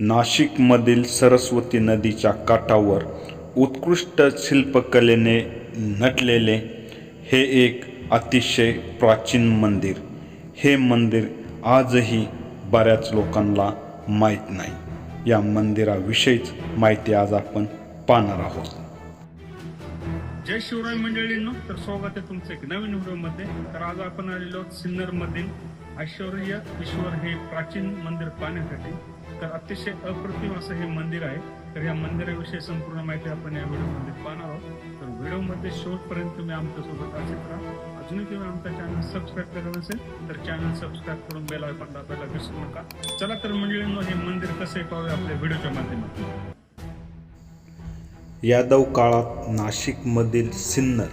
नाशिकमधील सरस्वती नदीच्या काठावर उत्कृष्ट शिल्पकलेने नटलेले हे एक अतिशय प्राचीन मंदिर. हे मंदिर आजही बऱ्याच लोकांना माहीत नाही. या मंदिराविषयीच माहिती आज आपण पाहणार आहोत. जय शिवराय मंडळींनो तर स्वागत आहे तुमचं एक नवीन व्हिडिओमध्ये. तर आज आपण आलेलो आहोत सिन्नरमधील ऐश्वर्य ईश्वर हे प्राचीन मंदिर पाहण्यासाठी. तर अतिशय अप्रतिम असं हे मंदिर आहे. तर या मंदिराविषयी संपूर्ण माहिती आपण या व्हिडिओमध्ये पाहणार आहोत. तर व्हिडिओमध्ये शेवटपर्यंत तुम्ही आमच्यासोबत असेल राहा अजूनही तुम्ही आमचा चॅनल सबस्क्राईब करत नसेल तर चॅनल सबस्क्राईब करून बेल आयकॉन दाबायला विसरू नका. चला तर मंडळींनो हे मंदिर कसे पाहूया आपल्या व्हिडिओच्या माध्यमातून. यादव काळात नाशिकमधील सिन्नर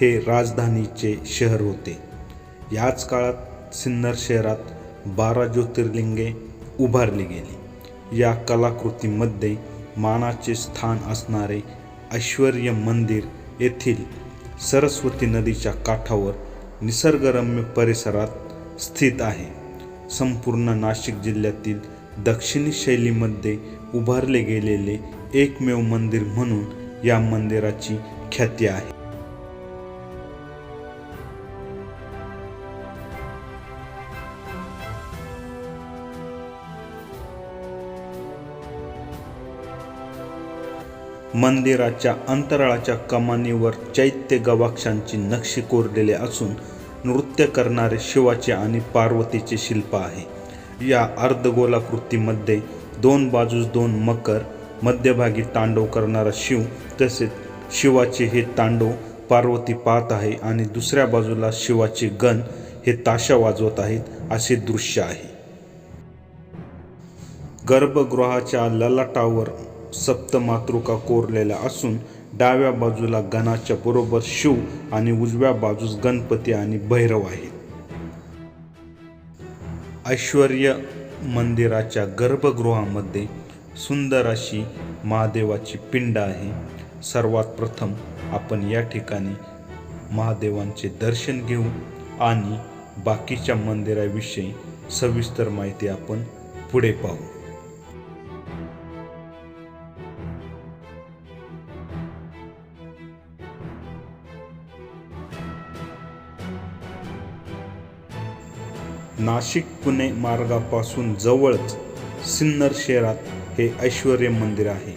हे राजधानीचे शहर होते. याच काळात सिन्नर शहरात बारा ज्योतिर्लिंगे उभारली गेली. या कलाकृतीमध्ये मानाचे स्थान असणारे ऐश्वर्य मंदिर येथील सरस्वती नदीच्या काठावर निसर्गरम्य परिसरात स्थित आहे. संपूर्ण नाशिक जिल्ह्यातील दक्षिणी शैलीमध्ये उभारले गेलेले एकमेव मंदिर म्हणून या मंदिराची ख्याती आहे. मंदिराच्या अंतराळाच्या कमानीवर चैत्य गवाक्षांची नक्षी कोरलेले असून नृत्य करणारे शिवाचे आणि पार्वतीचे शिल्प आहे. या अर्धगोलाकृतीमध्ये दोन बाजूस दोन मकर मध्यभागी तांडव करणारा शिव तसेच शिवाचे हे तांडव पार्वती पाहत आहे आणि दुसऱ्या बाजूला शिवाचे गण हे ताशा वाजवत आहेत असे दृश्य आहे. गर्भगृहाच्या ललाटावर सप्तमातृका कोरलेल्या असून डाव्या बाजूला गणाच्या बरोबर शिव आणि उजव्या बाजूस गणपती आणि भैरव आहेत. ऐश्वर्य मंदिराच्या गर्भगृहामध्ये सुंदर अशी महादेवाची पिंड आहे. सर्वात प्रथम आपण या ठिकाणी महादेवांचे दर्शन घेऊ आणि बाकीच्या मंदिराविषयी सविस्तर माहिती आपण पुढे पाहू. नाशिक पुणे मार्गापासून जवळच सिन्नर शहरात हे ऐश्वर्य मंदिर आहे.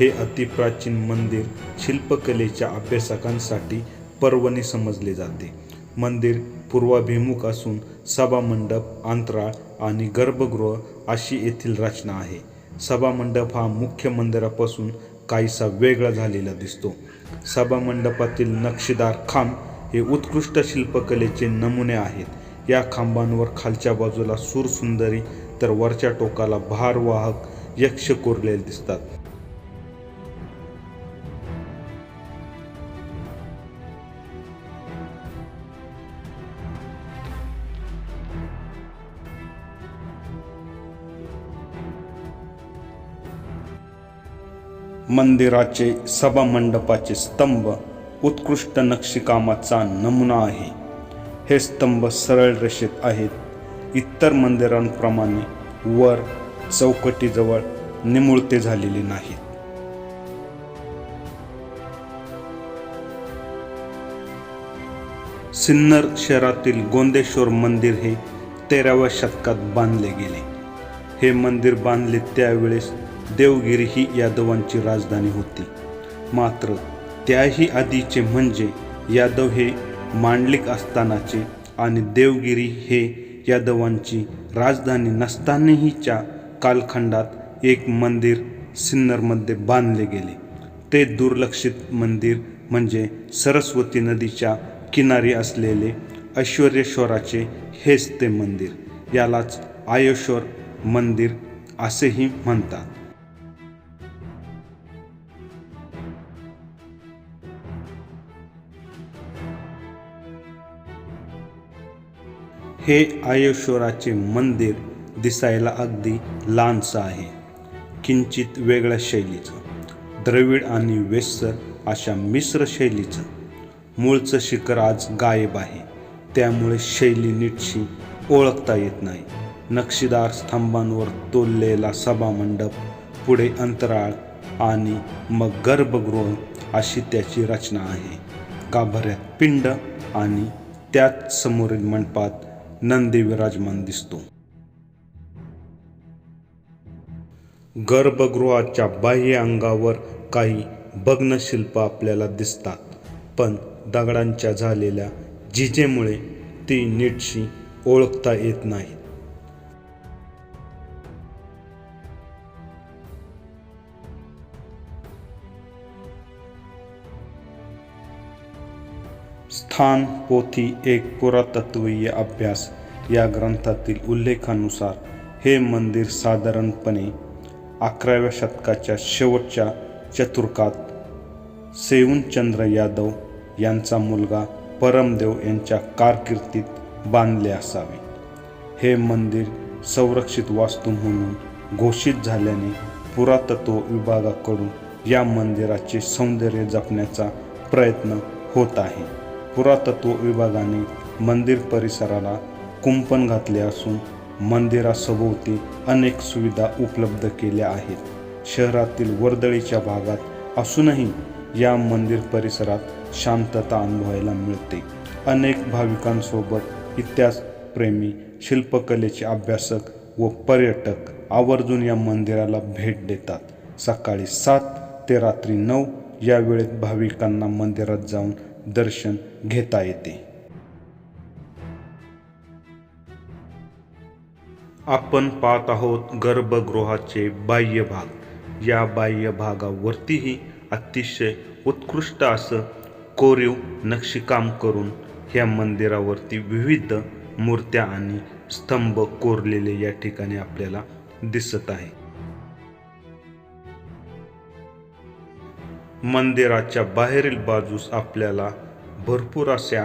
हे अतिप्राचीन मंदिर शिल्पकलेच्या अभ्यासकांसाठी पर्वणी समजले जाते. मंदिर पूर्वाभिमुख असून सभामंडप अंतराळ आणि गर्भगृह अशी येथील रचना आहे. सभामंडप हा मुख्य मंदिरापासून काहीसा वेगळा झालेला दिसतो. सभामंडपातील नक्षीदार खांब हे उत्कृष्ट शिल्पकलेचे नमुने आहेत. या खांबांवर खालच्या बाजूला सुरसुंदरी तर वरच्या टोकाला भारवाहक यक्ष कोरलेले दिसतात. मंदिराचे सभामंडपाचे स्तंभ उत्कृष्ट नक्षीकामाचा नमुना आहे. हे स्तंभ सरळ रेषेत आहेत. इतर मंदिरांप्रमाणे वर चौकटीजवळ निमुळते झालेले नाहीत. सिन्नर शहरातील गोंदेश्वर मंदिर हे तेराव्या शतकात बांधले गेले. हे मंदिर बांधले त्यावेळेस देवगिरी ही यादवांची राजधानी होती. मात्र त्याही आधीचे म्हणजे यादव हे मांडलिक असतानाचे आणि देवगिरी हे यादवांची राजधानी नसतानाहीच्या कालखंडात एक मंदिर सिन्नरमध्ये बांधले गेले. ते दुर्लक्षित मंदिर म्हणजे सरस्वती नदीच्या किनारी असलेले ऐश्वर्येश्वराचे हेच ते मंदिर. यालाच आयश्वर मंदिर असेही म्हणतात. हे आयेश्वराचे मंदिर दिसायला अगदी लहानसं आहे. किंचित वेगळ्या शैलीचं. द्रविड आणि वेस्सर अशा मिश्र शैलीचं. मूळचं शिखर आज गायब आहे. त्यामुळे शैली नीटशी ओळखता येत नाही. नक्षीदार स्तंभांवर तोललेला सभामंडप पुढे अंतराळ आणि मग गर्भगृह अशी त्याची रचना आहे. गाभाऱ्यात पिंड आणि त्याच समोरील मंडपात नंदी विराजमान दिसतो. गर्भगृहाच्या बाह्य अंगावर काही भग्नशिल्प आपल्याला दिसतात पण दगडांच्या झालेल्या जिजेमुळे ती नीटशी ओळखता येत नाहीत. स्थान पोथी एक पुरातत्वीय अभ्यास या ग्रंथातील उल्लेखानुसार हे मंदिर साधारणपणे अकराव्या शतकाच्या शेवटच्या चतुर्कात सेऊनचंद्र यादव यांचा मुलगा परमदेव यांच्या कारकिर्दीत बांधले असावे. हे मंदिर संरक्षित वास्तू म्हणून घोषित झाल्याने पुरातत्व विभागाकडून या मंदिराचे सौंदर्य जपण्याचा प्रयत्न होत आहे. पुरातत्व विभागाने मंदिर परिसराला कुंपण घातले असून मंदिरासभोवती अनेक सुविधा उपलब्ध केल्या आहेत. शहरातील वर्दळीच्या भागात असूनही या मंदिर परिसरात शांतता अनुभवायला मिळते. अनेक भाविकांसोबत इतिहास प्रेमी शिल्पकलेचे अभ्यासक व पर्यटक आवर्जून या मंदिराला भेट देतात. सकाळी सात ते रात्री नऊ या वेळेत भाविकांना मंदिरात जाऊन दर्शन घेता येते. आपण पाहत आहोत गर्भगृहाचे बाह्य भाग. या बाह्य भागावरतीही अतिशय उत्कृष्ट असं कोरीव नक्षीकाम करून ह्या मंदिरावरती विविध मूर्त्या आणि स्तंभ कोरलेले या ठिकाणी आपल्याला दिसत आहे. मंदिराच्या बाहेरील बाजूस आपल्याला भरपूर अशा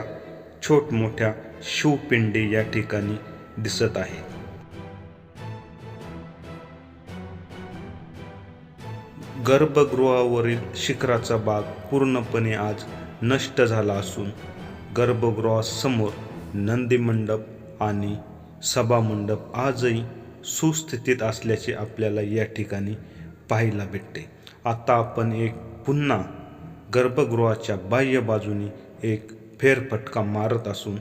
छोटमोठ्या शिवपिंडी या ठिकाणी दिसत आहे. गर्भगृहावरील शिखराचा भाग पूर्णपणे आज नष्ट झाला असून गर्भगृहासमोर नंदीमंडप आणि सभामंडप आजही सुस्थितीत असल्याचे आपल्याला या ठिकाणी पाहायला भेटते. आता आपण एक पुन्हा गर्भगृहाच्या बाह्य बाजूने एक फेरफटका मारत असून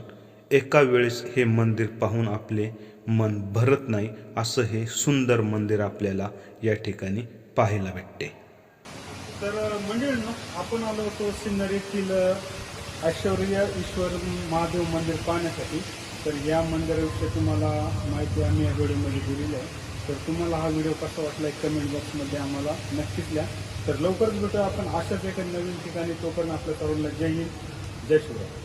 एका वेळेस हे मंदिर पाहून आपले मन भरत नाही असं हे सुंदर मंदिर आपल्याला या ठिकाणी पाहायला भेटते. तर मंडळींनो आपण आलो होतो सिन्नर येथील ऐश्वर्य ईश्वर महादेव मंदिर पाहण्यासाठी. तर या मंदिराविषयी तुम्हाला माहिती आम्ही या व्हिडिओमध्ये दिलेली आहे. तर तुम्हाला हा व्हिडिओ कसा वाटला कमेंट बॉक्समध्ये आम्हाला नक्कीच द्या तर लवकरच भेटू आपण. अशाच एका नवीन ठिकाणी. तोपर्यंत आपल्या सर्वांना जय हिंद जय शिवराय.